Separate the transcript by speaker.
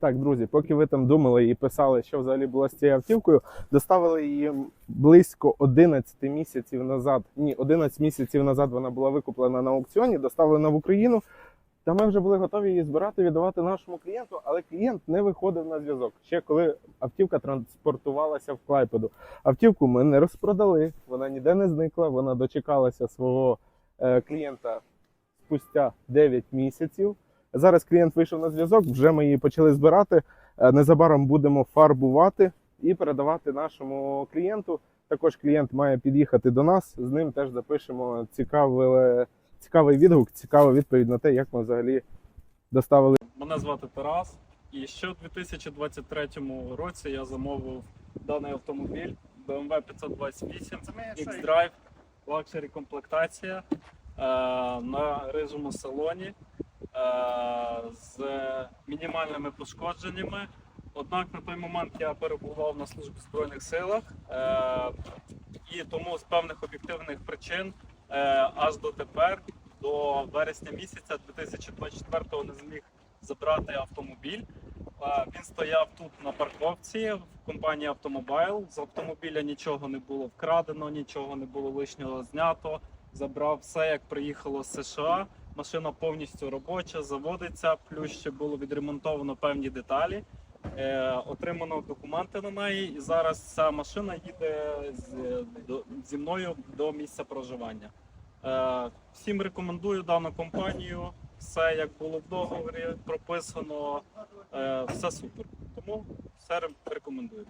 Speaker 1: Так, друзі, поки ви там думали і писали, що взагалі було з цією автівкою, доставили її близько 11 місяців назад. Ні, 11 місяців назад вона була викуплена на аукціоні, доставлена в Україну. Та ми вже були готові її збирати, віддавати нашому клієнту, але клієнт не виходив на зв'язок. Ще коли автівка транспортувалася в Клайпеду. Автівку ми не розпродали, вона ніде не зникла. Вона дочекалася свого е, клієнта спустя 9 місяців. Зараз клієнт вийшов на зв'язок, вже ми її почали збирати. Е, Незабаром будемо фарбувати і передавати нашому клієнту. Також клієнт має під'їхати до нас. З ним теж запишемо цікавий, цікавий відгук, цікаву відповідь на те, як ми взагалі доставили.
Speaker 2: Мене звати Тарас, і ще у 2023 році я замовив даний автомобіль BMW 528 X-Drive, лакшері комплектація е, на рижому салоні з мінімальними пошкодженнями. Однак на той момент я перебував на службі в Збройних силах е, і тому з певних об'єктивних причин е, аж дотепер, до вересня місяця 2024 не зміг забрати автомобіль. Е, Він стояв тут на парковці в компанії Автомобайл. З автомобіля нічого не було вкрадено, нічого не було лишнього знято. Забрав все, як приїхало з США. Машина повністю робоча, заводиться, плюс ще було відремонтовано певні деталі. Е, отримано документи на неї, і зараз ця машина їде з, до, зі мною до місця проживання. Е, всім рекомендую дану компанію. Все як було в договорі прописано, е, все супер. Тому все рекомендую.